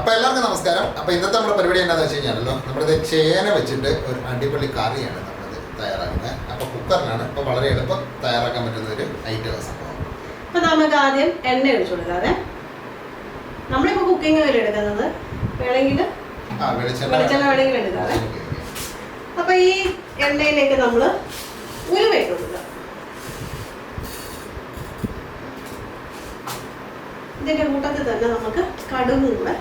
അപ്പൊ എല്ലാവർക്കും നമസ്കാരം. അപ്പോൾ ഇന്നത്തെ നമ്മുടെ പരിപാടി എന്താണെന്ന് വെച്ച് കഴിഞ്ഞാലല്ലോ നമ്മളിത് ചേന വെച്ചിട്ട് ഒരു അടിപൊളി കറിയാണ് നമ്മളിത് തയ്യാറാക്കുന്നത്. അപ്പോൾ കുക്കറിനാണ് അപ്പൊ വളരെ എളുപ്പം തയ്യാറാക്കാൻ പറ്റുന്ന ഒരു ഐറ്റം സംഭവം. അപ്പോൾ നമുക്ക് ആദ്യം എണ്ണ ഒഴിച്ചു കൊടുക്കാതെ നമ്മളിപ്പോ കുക്കിംഗ് വരെ എടുക്കുന്നത് വേണമെങ്കിൽ വെളിച്ചെണ്ണ വേണമെങ്കിൽ എടുക്കാതെ അപ്പൊ ഈ എണ്ണയിലേക്ക് നമ്മൾ ഉലുവ ഇട്ട് ഇതിന്റെ കൂട്ടത്തിൽ തന്നെ നമുക്ക് കടുകും കൂടെ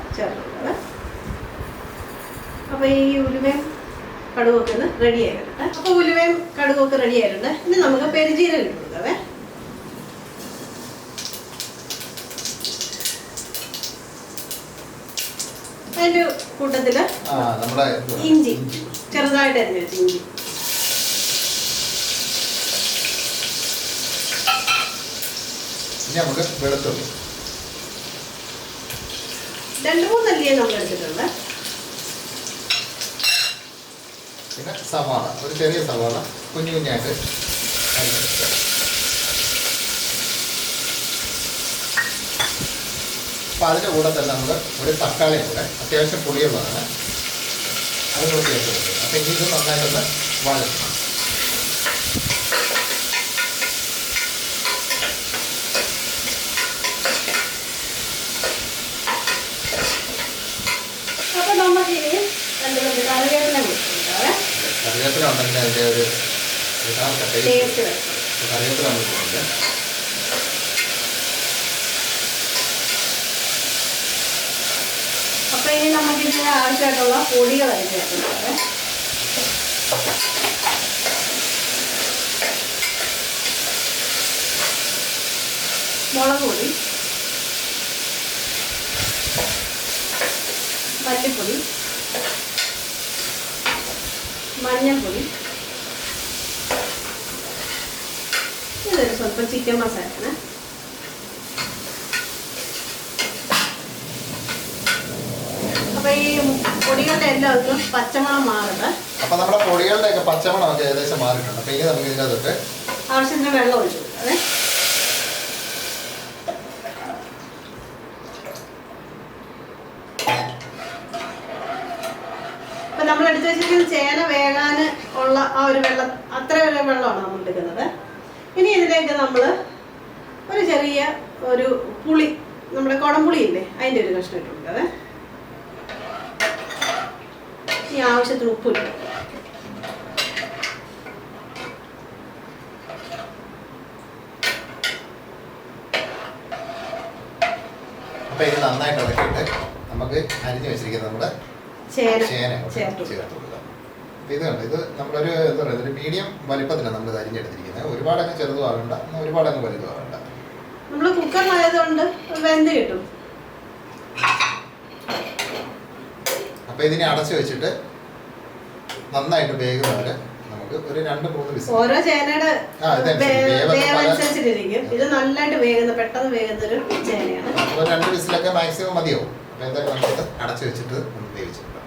അപ്പോൾ ഈ ഉലുവയും കടുകൊക്കെ ഒന്ന് റെഡി ആയിട്ടുണ്ട്. അപ്പൊ ഉലുവയും കടുകൊക്കെ റെഡി ആയിട്ടുണ്ട്. ഇനി നമുക്ക് പെരുജീരകം ഇട്ട് അതിന്റെ അതിന്റെ കൂട്ടത്തിൽ ആ നമ്മുടെ ഇഞ്ചി. ചെറുതായിട്ട് അരിഞ്ഞു വെച്ച് ഇഞ്ചി. ഇനി നമുക്ക് വെളുത്തുള്ളി. രണ്ട് മൂന്നല്ലിയെ നമ്മൾ എടുത്തിട്ടുണ്ട് പിന്നെ സവാള ഒരു ചെറിയ സവാള കുഞ്ഞു കുഞ്ഞായിട്ട്. അപ്പൊ അതിന്റെ കൂടെ തന്നെ നമ്മൾ ഒരു തക്കാളി കൂടെ അത്യാവശ്യം പുളിയുള്ളതാണ്. അത് കൂടെ ചേർത്ത് കൊടുക്കുക. അപ്പം ഇത് നന്നായിട്ടൊന്ന് വഴറ്റണം അപ്പൊ നമുക്ക് ഇനി രണ്ട് മൂന്ന് കറിവേപ്പില കൊടുക്കുന്നുണ്ടാവേ കറിവേപ്പില ഉണ്ടെങ്കിൽ അതിന്റെ ഒരു യഥാർത്ഥ ടേസ്റ്റ് കറിവേപ്പില നമ്മൾ ഇടുന്നുണ്ട് അപ്പൊ ഇനി നമുക്ക് ഇതിന് ആവശ്യമായിട്ടുള്ള പൊടികൾ ചേർക്കുന്നത്. മുളക് പൊടി. മഞ്ഞൾപ്പൊടി. ഇതൊരു സ്വല്പം ചിക്കൻ മസാലയാണ് അപ്പൊ ഈ പൊടികളുടെ എല്ലാം ഒന്ന് പച്ചമണം മാറുന്നത് അപ്പൊ നമ്മുടെ പൊടികളുടെയൊക്കെ പച്ചമണമൊക്കെ ഏകദേശം മാറിയിട്ടുണ്ട്. അപ്പൊ ഇനി നമുക്ക് ഇതിനകത്തൊട്ട് ആവശ്യത്തിന് വെള്ളം ഒഴിച്ചു കൊടുക്കാവേ അപ്പൊ നമ്മൾ എടുത്തു വെച്ചിരിക്കുന്ന ചേന വേകാൻ ഉള്ള ആ ഒരു വെള്ളം അത്ര ഒരു വെള്ളമാണ് നമ്മൾ എടുക്കുന്നത്. ഇനി ഇതിലേക്ക് നമ്മൾ ഒരു ചെറിയ ഒരു പുളി നമ്മുടെ കുടംപുളി ഇല്ലേ അതിന്റെ ഒരു കഷ്ണം ഇട്ടുണ്ട് കൊടുക്കാവേ ഈ ആവശ്യത്തിന് ഉപ്പ് ഇട്ട് കൊടുക്കുക. അപ്പം ഇത് നന്നായിട്ട് ഇളക്കിയിട്ട് നമുക്ക് അരിഞ്ഞു വെച്ചിരിക്കുന്ന നമ്മുടെ ചേന ചേന ചേർത്ത് അപ്പം ഇത് നമ്മളൊരു എന്താ പറയുക ഒരു മീഡിയം വലിപ്പത്തിലാണ് നമ്മൾ ഇത് ഒരുപാട് ഒരുപാടങ്ങ് ചെറുതും ആകണ്ട ഒരുപാട് ഒരുപാടങ്ങ് വലുതും ആകണ്ട നമ്മൾ കുക്കറിലായതുകൊണ്ട് വെന്ത് കിട്ടും. അപ്പൊ ഇതിനെ അടച്ചു വെച്ചിട്ട് നന്നായിട്ട് വേഗം വരെ നമുക്ക് ഒരു രണ്ട് മൂന്ന് വിസിൽ. ഓരോ ചേനയുടെ വേവനുസരിച്ചിട്ടിരിക്കും ഇത് നന്നായിട്ട് വേകുന്ന പെട്ടെന്ന് വേകുന്ന ഒരു ചേനയാണ് രണ്ട് വിസിലൊക്കെ മാക്സിമം മതിയാവും. അപ്പോൾ എന്തായാലും നമുക്കിത് അടച്ചു വെച്ചിട്ട് വേവിച്ചെടുക്കാം.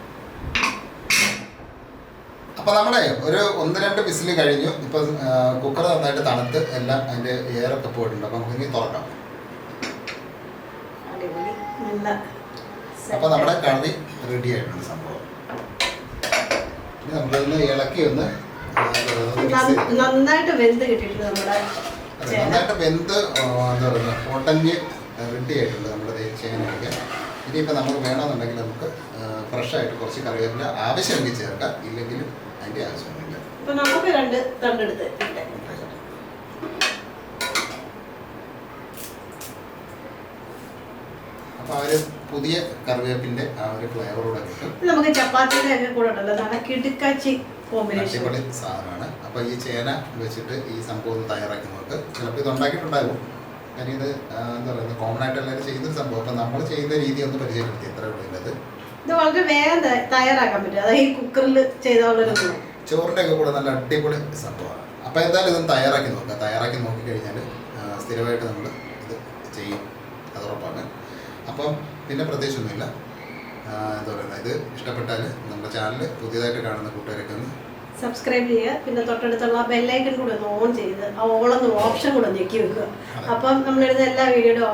അപ്പോൾ നമ്മളെ ഒരു ഒന്ന് രണ്ട് വിസിൽ കഴിഞ്ഞു. ഇപ്പൊ കുക്കർ നന്നായിട്ട് തണുത്ത് എല്ലാം അതിന്റെ എയറൊക്കെ പോയിട്ടുണ്ട്. അപ്പോൾ നമുക്ക് ഇനി തുറക്കാം അപ്പോൾ നമ്മുടെ കറി റെഡി ആയിട്ടുണ്ട് സംഭവം. ഇനി നമ്മളിതൊന്ന് ഇളക്കി ഒന്ന് നന്നായിട്ട് വെന്ത് കിട്ടിയിട്ടുണ്ട് നമ്മുടെ നന്നായിട്ട് വെന്ത് എന്താ പറയുക പൊട്ടഞ്ഞ് റെഡി ആയിട്ടുണ്ട് നമ്മുടെ ചേനയൊക്കെ. ഇനിയിപ്പോൾ നമ്മൾ വേണമെന്നുണ്ടെങ്കിൽ നമുക്ക് ഫ്രഷായിട്ട് കുറച്ച് കറിവേപ്പില ആവശ്യമെങ്കിൽ ചേർക്കാം. ഇല്ലെങ്കിലും അതിന്റെ ആവശ്യമൊന്നുമില്ല. അപ്പൊ നമുക്ക് രണ്ട് തണ്ടെടുത്ത് ആ ഒരു പുതിയ കറിവേപ്പിന്റെ ആ ഒരു ഫ്ലേവറോടെ കിട്ടും. നമുക്ക് ചപ്പാത്തിയുടെ ഒക്കെ കൂടെ ഉണ്ടല്ലോ. കിടുക്കാച്ചി കോമ്പിനേഷൻ അടിപൊളി സാധനമാണ്. അപ്പോൾ ഈ ചേന വെച്ചിട്ട് ഈ സംഭവം തയ്യാറാക്കി നോക്ക്. ചിലപ്പോൾ ഇത് ഉണ്ടാക്കിയിട്ടുണ്ടാകും. കാര്യം ഇത് എന്താ പറയുക കോമൺ ആയിട്ട് എല്ലാവരും ചെയ്യുന്ന സംഭവം. അപ്പോൾ നമ്മൾ ചെയ്യുന്ന രീതി ഒന്ന് പരിചയപ്പെടുത്തി എത്ര ഉള്ളത് ഇത് വളരെ വേഗം തയ്യാറാക്കാൻ പറ്റും. അതായത് ഈ കുക്കറിൽ ചെയ്ത പോലൊരു ചോറിന്റെ ഒക്കെ കൂടെ നല്ല അടിപൊളി സംഭവമാണ്. അപ്പോൾ എന്തായാലും ഇതൊന്ന് തയ്യാറാക്കി നോക്കുക തയ്യാറാക്കി നോക്കിക്കഴിഞ്ഞാൽ സ്ഥിരമായിട്ട് നമ്മൾ ഇത് ചെയ്യും. അത് ഉറപ്പാണ്. അപ്പം പിന്നെ പ്രത്യേകിച്ചൊന്നുമില്ല. എന്താ പറയുക ഇത് ഇഷ്ടപ്പെട്ടാൽ നമ്മുടെ ചാനൽ പുതിയതായിട്ട് കാണുന്ന കൂട്ടുകാരൊക്കെ ഒന്ന് സബ്സ്ക്രൈബ് ചെയ്യുക. പിന്നെ തൊട്ടടുത്തുള്ള ബെല്ലൈക്കൺ കൂടെ ഒന്ന് ഓൺ ചെയ്ത് ആ ഓളെന്ന് ഓപ്ഷൻ കൂടെ ഞെക്കി വെക്കുക. അപ്പം നമ്മളിടുന്ന എല്ലാ വീഡിയോയുടെ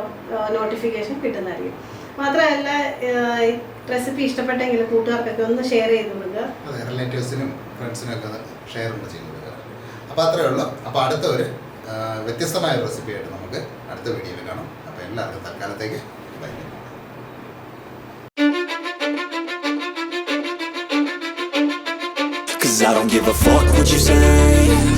നോട്ടിഫിക്കേഷൻ കിട്ടുന്നതായിരിക്കും. മാത്രമല്ല റെസിപ്പി ഇഷ്ടപ്പെട്ടെങ്കിൽ കൂട്ടുകാർക്കൊക്കെ ഒന്ന് ഷെയർ ചെയ്ത് കൊടുക്കുക. അതെ റിലേറ്റീവ്സിനും ഫ്രണ്ട്സിനും ഒക്കെ ഷെയർ ഉണ്ട് ചെയ്ത് കൊടുക്കുക. അപ്പോൾ അത്രയേ ഉള്ളൂ. അപ്പോൾ അടുത്ത ഒരു വ്യത്യസ്തമായ റെസിപ്പി ആയിട്ട് നമുക്ക് അടുത്ത വീഡിയോയിൽ കാണാം. അപ്പോൾ എല്ലാവർക്കും തൽക്കാലത്തേക്ക് bye Cause I don't give a fuck what you say.